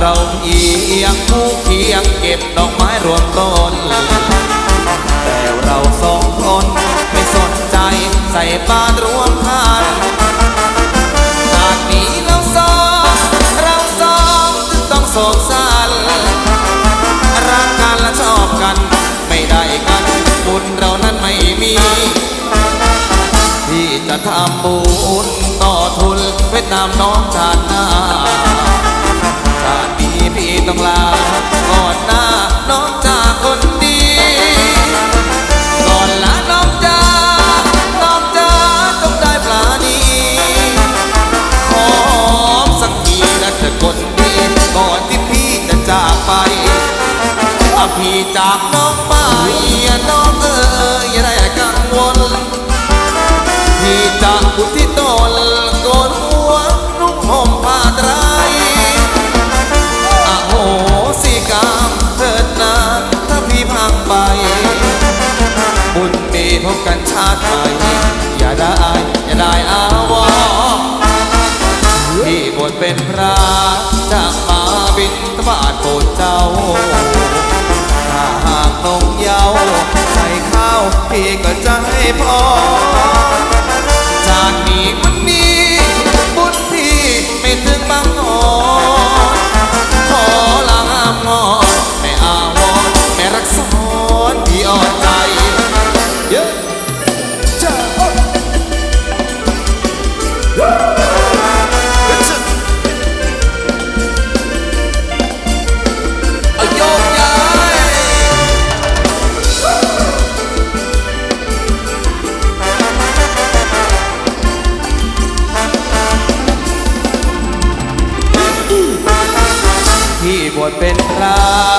เราเอียงคู่เคียงเก็บดอกไม้รวมต้น แต่เราสองคนไม่สนใจใส่บาตรรวมทานจากนี้เราสองเราสองจึงต้องโศกสันรักกันและชอบกัน ไม่ได้กันบุญเรานั้นไม่มี ที่จะทำบุญต่อทุนไว้ตามน้องชาติหน้า คนดีก่อนลาน้องจ้าน้องจ้าต้องได้ปลานีหอมสักทีนะเธอคนดีก่อนที่พี่จะจากไปถ้าพี่จากน้องไปอย่าน้องเอ๋ยอย่าได้กังวล พบกันชาติใหม่อย่าได้อย่าได้อาวอที่บวชเป็นพระจะมาบินทบาทโปรดเจ้าถ้าหากนงเยาวใส่ข้าวพี่ก็จะให้พอ ดเป็นพระ